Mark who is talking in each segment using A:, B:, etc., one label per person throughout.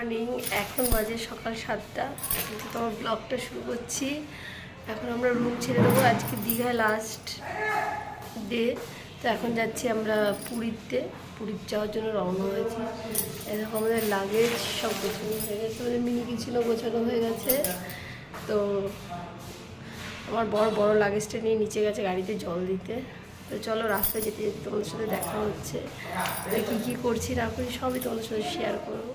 A: Morning এখন বাজে সকাল সাতটা। কিন্তু তোমার ব্লগটা শুরু করছি। এখন আমরা রুম ছেড়ে দেবো। আজকে দীঘায় লাস্ট ডে তো এখন যাচ্ছি আমরা পুরীতে। পুরীর যাওয়ার জন্য রওনা হয়েছি। এরকম আমাদের লাগেজ সব গোছানো হয়ে গেছে। আমাদের মিনি কিচেনও গোছানো হয়ে গেছে। তো আমার বড় বড় লাগেজটা নিয়ে নিচে গেছে গাড়িতে জল দিতে। তো চলো রাস্তায় যেতে যেতে তোমাদের সাথে দেখা হচ্ছে। কী কী করছি না করি সবই তোমাদের সাথে শেয়ার করব।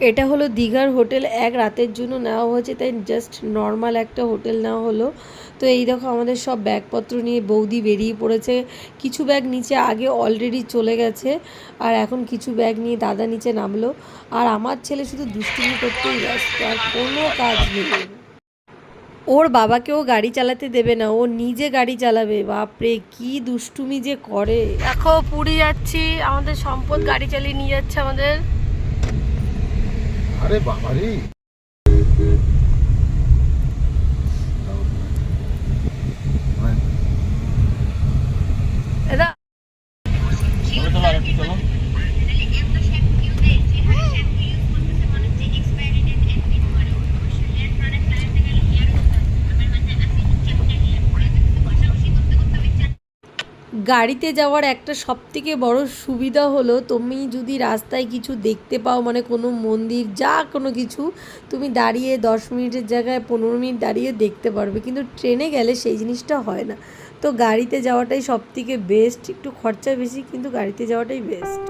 A: এটা হলো দীঘার হোটেল, এক রাতের জন্য নেওয়া হয়েছে, তাই জাস্ট নর্মাল একটা হোটেল নেওয়া হলো। তো এই দেখো আমাদের সব ব্যাগপত্র নিয়ে বৌদি বেরিয়ে পড়েছে। কিছু ব্যাগ নিচে আগে অলরেডি চলে গেছে, আর এখন কিছু ব্যাগ নিয়ে দাদা নিচে নামলো। আর আমার ছেলে শুধু দুষ্টুমি করতেই ব্যস্ত, আর কোনো কাজ নেই। ওর বাবাকেও গাড়ি চালাতে দেবে না, ও নিজে গাড়ি চালাবে, বাপরে, কি দুষ্টুমি যে করে। দেখো, পুরী যাচ্ছি, আমাদের সম্পদ গাড়ি চালিয়ে নিয়ে যাচ্ছে আমাদের।
B: আরে বাবা রে
A: গাড়িতে যাওয়ার একটা সবথেকে বড় সুবিধা হলো তুমি যদি রাস্তায় কিছু দেখতে পাও মানে কোনো মন্দির যা কোনো কিছু, তুমি দাঁড়িয়ে দশ মিনিটের জায়গায় পনেরো মিনিট দাঁড়িয়ে দেখতে পারবে। কিন্তু ট্রেনে গেলে সেই জিনিসটা হয় না। তো গাড়িতে যাওয়াটাই সবথেকে বেস্ট একটু খরচা বেশি, কিন্তু গাড়িতে যাওয়াটাই বেস্ট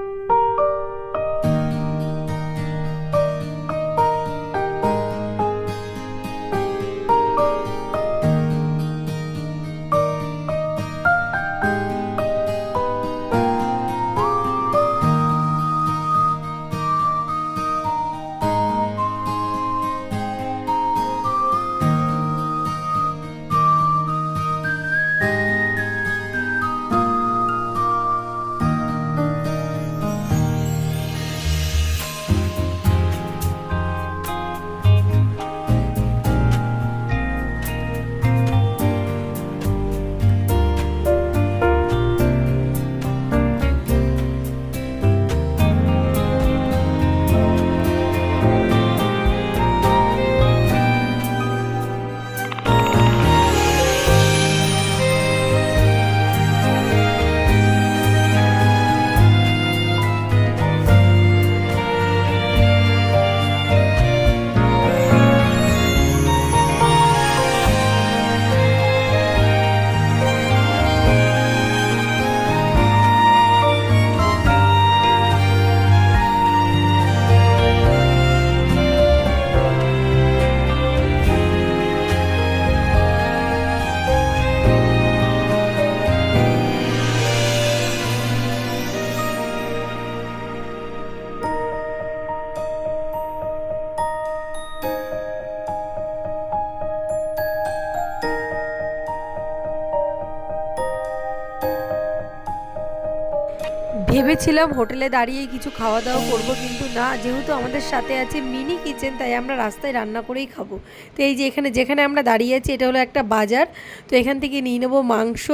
A: ভেবেছিলাম হোটেলে দাঁড়িয়ে কিছু খাওয়া দাওয়া করব, কিন্তু না, যেহেতু আমাদের সাথে আছে মিনি কিচেন, তাই আমরা রাস্তায় রান্না করেই খাব। তো এই যে এখানে, যেখানে আমরা দাঁড়িয়ে আছি, এটা হলো একটা বাজার। তো এখান থেকে নিয়ে নেব মাংস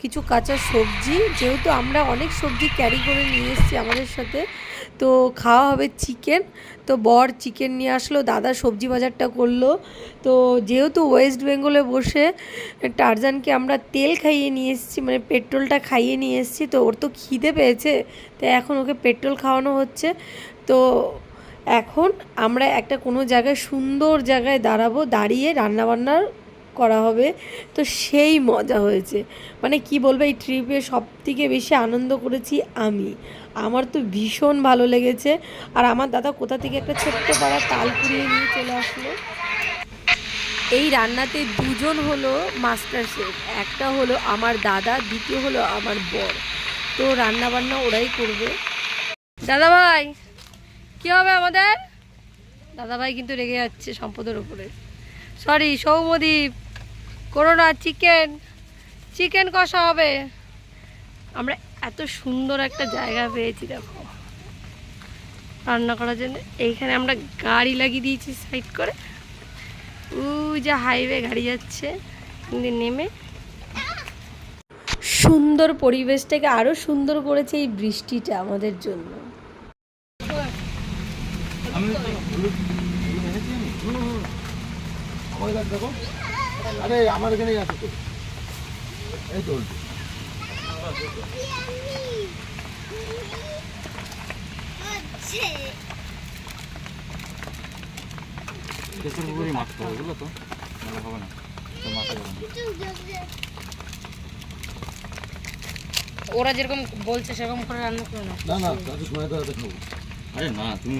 A: কিছু কাঁচা সবজি, যেহেতু আমরা অনেক সবজি ক্যারি করে নিয়ে এসেছি আমাদের সাথে, তো খাওয়া হবে চিকেন তো বর চিকেন নিয়ে আসলো, দাদা সবজি বাজারটা করল, তো যেহেতু ওয়েস্ট বেঙ্গলে বসে টারজানকে আমরা তেল খাইয়ে নিয়ে এসেছি মানে পেট্রোলটা খাইয়ে নিয়ে এসেছি, তো ওর তো খিদে পেয়েছে, তো এখন ওকে পেট্রোল খাওয়ানো হচ্ছে, তো এখন আমরা একটা কোনো জায়গায় সুন্দর জায়গায় দাঁড়াবো, দাঁড়িয়ে রান্নাবান্নার করা হবে। তো সেই মজা হয়েছে। মানে কি বলব, এই ট্রিপে সব থেকে বেশি আনন্দ করেছি আমি। আমার তো ভীষণ ভালো লেগেছে। আর আমার দাদা কোথা থেকে একটা ছোট্ট পাড়া তাল কুড়িয়ে নিয়ে চলে আসলো। এই রান্নাতে দুজন হলো মাস্টার শেফ একটা হলো আমার দাদা, দ্বিতীয় হলো আমার বর। তো রান্না বান্না ওরাই করবে। দাদা ভাই, কি হবে আমাদের? দাদা ভাই কিন্তু রেগে যাচ্ছে সম্পদের উপরে। সরি সৌমদীপ করো না চিকেন চিকেন কষা হবে। আমরা এত সুন্দর একটা জায়গা পেয়েছি, দেখো। রান্না করার জন্য। এইখানে আমরা গাড়ি লাগিয়ে দিয়েছি সাইড করে। ওই যে হাইওয়ে গাড়ি যাচ্ছে। নেমে। সুন্দর পরিবেশটাকে আরও সুন্দর করেছে এই বৃষ্টিটা আমাদের জন্য।
B: আমি
C: আরে আমার এখানেই আছে তো। এই তো উল্টো।
B: কেসের পুকুরই মাছতে হবে বুঝলো তো? নাহলে হবে না। তো মাথা
D: ওরা যেরকম বলছে সেরকম করে রান্না করে না
C: না না সময় খাব
B: আরে না তুমি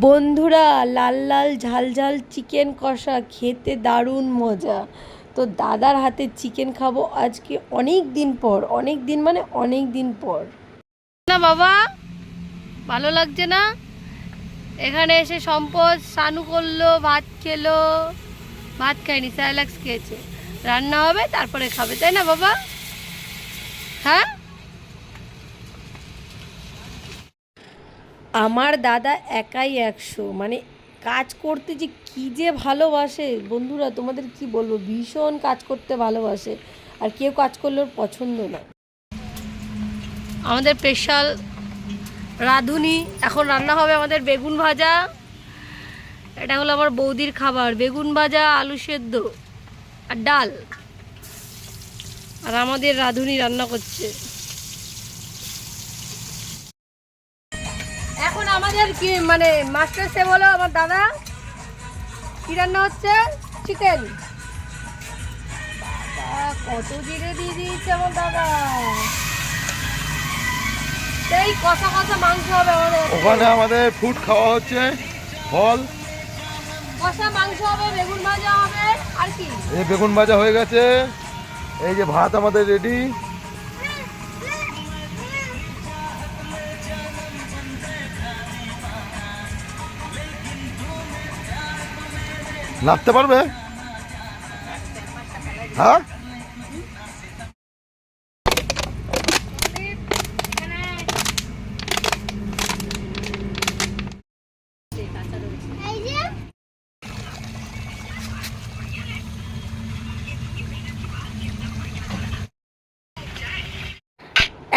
A: বন্ধুরা, লাল লাল, ঝাল ঝাল চিকেন কষা, খেতে দারুণ মজা। তো দাদার হাতে চিকেন খাব আজকে অনেক দিন পর, অনেক দিন মানে অনেক দিন পর। না বাবা, ভালো লাগছে না? এখানে এসে সম্পদ, সানু করল, ভাত খেলো, ভাত খায়নি, স্যালাক্স খেয়েছে। রান্না হবে, তারপরে খাবে, তাই না বাবা? হ্যাঁ? আমার দাদা একাই একশো। মানে কাজ করতে যে কী যে ভালোবাসে, বন্ধুরা তোমাদের কি বলব? ভীষণ কাজ করতে ভালোবাসে। আর কেউ কাজ করলে পছন্দ না। আমাদের স্পেশাল রাঁধুনি। এখন রান্না হবে আমাদের বেগুন ভাজা। এটা হলো আমার বৌদির খাবার। বেগুন ভাজা, আলু সেদ্ধ আর ডাল। আর আমাদের রাঁধুনি রান্না করছে। আমাদের কি মানে মাস্টার সে বলো আমার দাদা। কি রান্না হচ্ছে? চিকেন কত জিরে দিয়ে দিয়েছে আমার দাদা। সেই কষা কষা মাংস হবে আমাদের।
C: ওখানে আমাদের ফুড খাওয়া হচ্ছে ফল।
A: কষা মাংস হবে বেগুন ভাজা হবে আর কি?
C: এই বেগুন ভাজা হয়ে গেছে। এই যে ভাত আমাদের রেডি নাচতে পারবে? হ্যাঁ?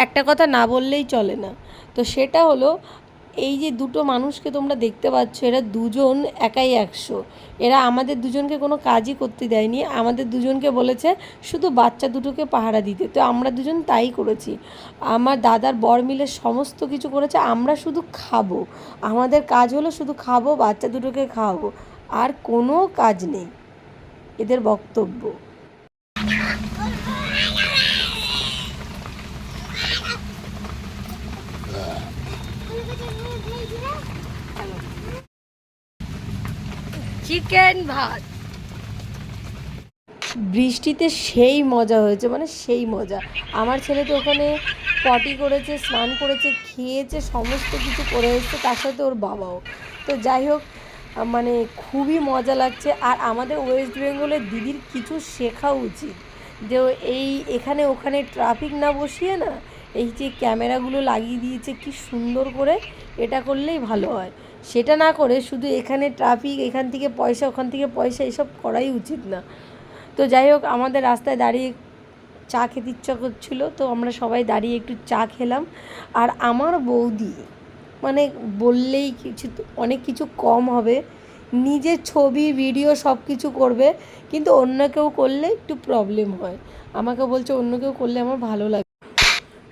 A: একটা কথা না বললেই চলে না। তো সেটা হলো এই যে দুটো মানুষকে তোমরা দেখতে পাচ্ছ, এরা দুজন একাই একশো। এরা আমাদের দুজনকে কোনো কাজই করতে দেয়নি। আমাদের দুজনকে বলেছে শুধু বাচ্চা দুটোকে পাহারা দিতে। তো আমরা দুজন তাই করেছি। আমার দাদার বর মিলে সমস্ত কিছু করেছে, আমরা শুধু খাব। আমাদের কাজ হলো শুধু খাব, বাচ্চা দুটোকে খাওয়াবো। আর কোনো কাজ নেই। এদের বক্তব্য। চিকেন ভাত। বৃষ্টিতে সেই মজা হয়েছে মানে সেই মজা। আমার ছেলে তো ওখানে পটি করেছে, স্নান করেছে, খেয়েছে, সমস্ত কিছু করে এসছে, তার সাথে ওর বাবাও। তো যাই হোক মানে খুবই মজা লাগছে। আর আমাদের ওয়েস্ট বেঙ্গলের দিদির কিছু শেখা উচিত। যে এই এখানে ওখানে ট্রাফিক না বসিয়ে না, এই যে ক্যামেরাগুলো লাগিয়ে দিয়েছে, কি সুন্দর করে এটা করলেই ভালো হয়। সেটা না করে শুধু এখানে ট্রাফিক এখান থেকে পয়সা, ওখান থেকে পয়সা, এসব করাই উচিত না। তো যাই হোক, আমাদের রাস্তায় দাঁড়িয়ে চা খেতে ইচ্ছা করছিল, তো আমরা সবাই দাঁড়িয়ে একটু চা খেলাম। আর আমার বৌদি মানে বললেই কিছু, অনেক কিছু কম হবে। নিজের ছবি ভিডিও সব কিছু করবে, কিন্তু অন্য কেউ করলে একটু প্রবলেম হয়। আমাকে বলছে, অন্য কেউ করলে আমার ভালো লাগে।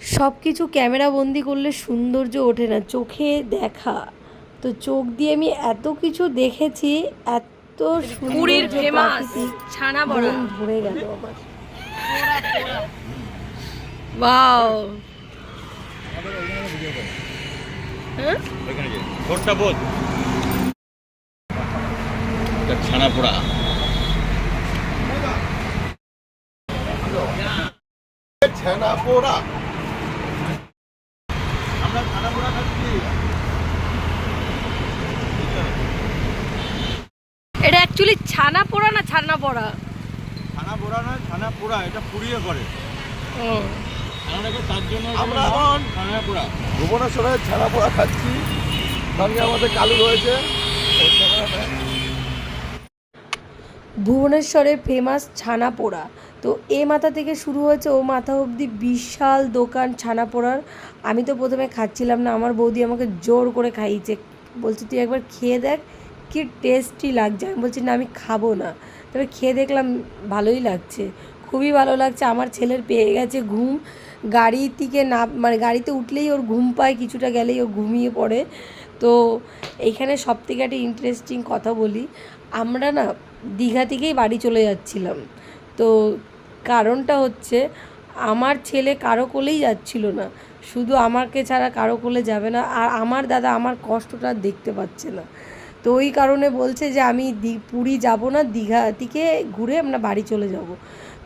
A: সব কিছু ক্যামেরা বন্দি করলে সৌন্দর্য ওঠে না, চোখে দেখা। তো চোখ দিয়ে আমি এত কিছু দেখেছি এত
D: পুরীর ফেমাস ছানা বড়া।
A: ভরে গেল আমার। ওয়াও। হ্যাঁ?
B: ওইখানে যে ঠোঁটটা ছানা পোড়া
C: ছানা পোড়া
A: এটা অ্যাকচুয়ালি ছানা পোড়া না ছানা পোড়া
B: ছানা পোড়া নয় ছানা পোড়া এটা পুড়িয়ে করে।
A: ও।
B: ছানাটাকে তার জন্য
C: আমরা এখন
B: ছানা পোড়া।
C: ভুবনেশ্বরে ছানা পোড়া খাচ্ছি। সঙ্গে আমাদের কালু রয়েছে।
A: ভুবনেশ্বরের ফেমাস ছানা পোড়া। তো তো এ মাথা থেকে শুরু হয়েছে ও মাথা অবধি বিশাল দোকান ছানা পোড়ার। আমি তো প্রথমে খাচ্ছিলাম না আমার বৌদি আমাকে জোর করে খাইয়েছে। বলছে তুই একবার খেয়ে দেখ কি টেস্টি লাগছে? আমি বলছি, না, আমি খাব না। তবে খেয়ে দেখলাম ভালোই লাগছে, খুবই ভালো লাগছে। আমার ছেলের পেয়ে গেছে ঘুম। গাড়ি থেকে না মানে গাড়িতে উঠলেই ওর ঘুম পায়, কিছুটা গেলেই ও ঘুমিয়ে পড়ে। তো এইখানে সব থেকে একটা ইন্টারেস্টিং কথা বলি। আমরা না দীঘা থেকেই বাড়ি চলে যাচ্ছিলাম। তো কারণটা হচ্ছে, আমার ছেলে কারও কোলেই যাচ্ছিল না। শুধু আমাকে ছাড়া কারও কোলে যাবে না। আর আমার দাদা আমার কষ্টটা দেখতে পাচ্ছে না। তো ওই কারণে বলছে যে আমি দি- পুরী যাব না, দীঘা থেকে ঘুরে আমরা বাড়ি চলে যাব।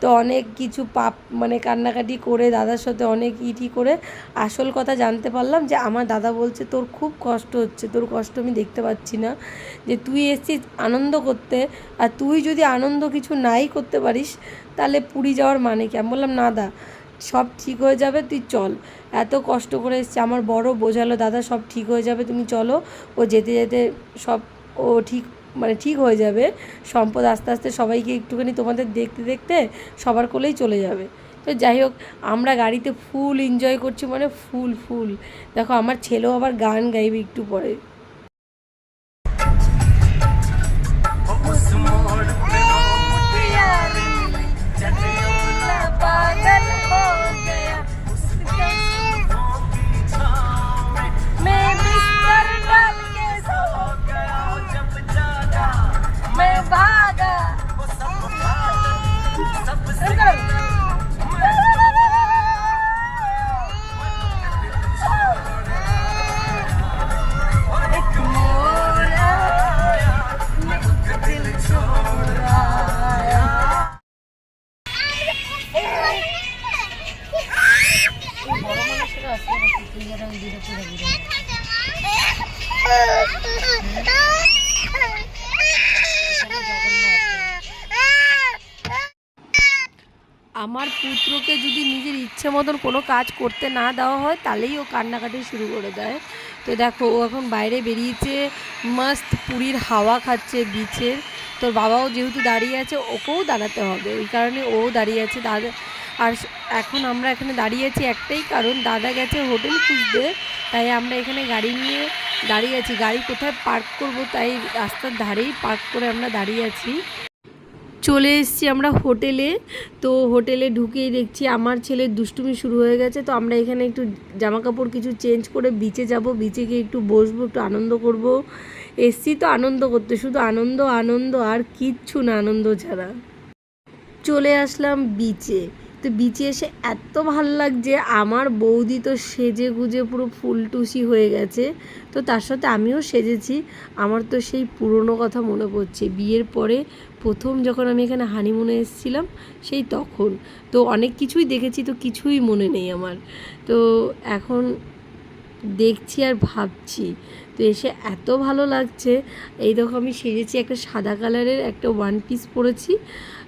A: তো অনেক কিছু পাপ মানে কান্নাকাটি করে, দাদার সাথে অনেক ইটি করে আসল কথা জানতে পারলাম যে আমার দাদা বলছে, তোর খুব কষ্ট হচ্ছে, তোর কষ্ট আমি দেখতে পাচ্ছি না। যে তুই এসছিস আনন্দ করতে, আর তুই যদি আনন্দ কিছু নাই করতে পারিস, তাহলে পুরী যাওয়ার মানে কি? আমি বললাম, না দা সব ঠিক হয়ে যাবে, তুই চল। এত কষ্ট করে এসছে, আমার বড় বোঝালো, দাদা, সব ঠিক হয়ে যাবে, তুমি চলো। ও যেতে যেতে সব, ও ঠিক মানে ঠিক হয়ে যাবে। সম্পদ আস্তে আস্তে সবাইকে একটুখানি তোমাদের দেখতে দেখতে সবার কোলেই চলে যাবে। তো যাই হোক, আমরা গাড়িতে ফুল এনজয় করছি মানে ফুল ফুল দেখো, আমার ছেলেও আবার গান গাইবে একটু পরে। আমার পুত্রকে যদি নিজের ইচ্ছে মতন কোনো কাজ করতে না দেওয়া হয়, তাহলেই ও কান্নাকাটি শুরু করে দেয়। তো দেখো, ও এখন বাইরে বেরিয়েছে, মাস্ত পুরীর হাওয়া খাচ্ছে বিচের। তোর বাবাও যেহেতু দাঁড়িয়ে আছে, ওকেও দাঁড়াতে হবে। এই কারণে ও দাঁড়িয়ে আছে দাদা আর এখন আমরা এখানে দাঁড়িয়ে আছি একটাই কারণ, দাদা গেছে হোটেল খুঁজতে, তাই আমরা এখানে গাড়ি নিয়ে দাঁড়িয়ে আছি। গাড়ি কোথায় পার্ক করব তাই রাস্তার ধারেই পার্ক করে আমরা দাঁড়িয়ে আছি। চলে এসেছি আমরা হোটেলে, তো হোটেলে ঢুকেই দেখছি আমার ছেলের দুষ্টুমি শুরু হয়ে গেছে, তো আমরা এখানে একটু জামা কাপড় কিছু চেঞ্জ করে বিচে যাব। বিচে গিয়ে একটু বসবো, একটু আনন্দ করব। এসছি তো আনন্দ করতে, শুধু আনন্দ আনন্দ আর কিচ্ছু না, আনন্দ ছাড়া। চলে আসলাম বিচে তো বিচে এসে এত ভালো লাগছে। আমার বৌদি তো সেজে গুজে পুরো ফুলটুসি হয়ে গেছে। তো তার সাথে আমিও সেজেছি। আমার তো সেই পুরনো কথা মনে পড়ছে। বিয়ের পরে প্রথম যখন আমি এখানে হানিমুনে এসেছিলাম, সেই তখন। তো অনেক কিছুই দেখেছি, তো কিছুই মনে নেই আমার। তো এখন দেখছি আর ভাবছি। তো এসে এত ভালো লাগছে। এই দেখো আমি সেজেছি একটা সাদা কালারের একটা ওয়ান পিস পরেছি।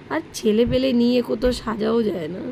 A: আর ছেলে পেলে নিয়ে কোথাও সাজাও যায় না।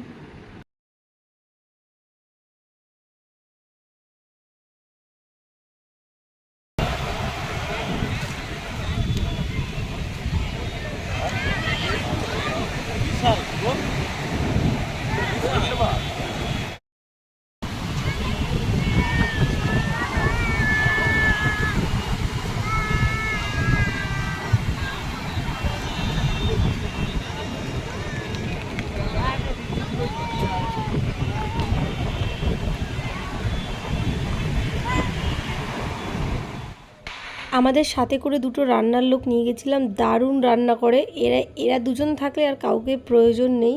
A: আমাদের সাথে করে দুটো রান্নার লোক নিয়ে গেছিলাম, দারুণ রান্না করে। এরা এরা দুজন থাকলে আর কাউকে প্রয়োজন নেই।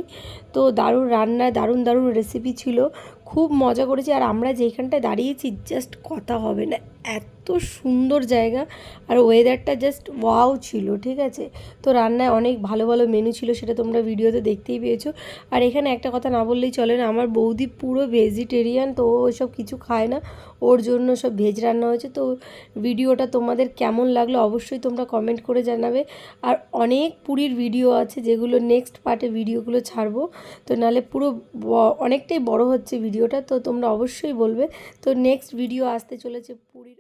A: তো দারুণ রান্না দারুণ দারুণ রেসিপি ছিল। খুব মজা করেছি। আর আমরা যেখানটায় দাঁড়িয়েছি জাস্ট কথা হবে না। এত সুন্দর জায়গা। আর ওয়েদারটা জাস্ট ওয়াও ছিল, ঠিক আছে? তো রান্নায় অনেক ভালো ভালো মেনু ছিল, সেটা তোমরা ভিডিওতে দেখতেই পেয়েছ। আর এখানে একটা কথা না বললেই চলে না, আমার বৌদি পুরো ভেজিটেরিয়ান তো ও সব কিছু খায় না। ওর জন্য সব ভেজ রান্না হয়েছে। তো ভিডিওটা তোমাদের কেমন লাগল অবশ্যই তোমরা কমেন্ট করে জানাবে। আর অনেক পুরীর ভিডিও আছে, যেগুলো নেক্সট পার্টে ভিডিওগুলো ছাড়বো। তো নালে পুরো অনেকটাই বড় হচ্ছে ভিডিওটা তো তোমরা অবশ্যই বলবে। তো নেক্সট ভিডিও আসতে চলেছে পুরীর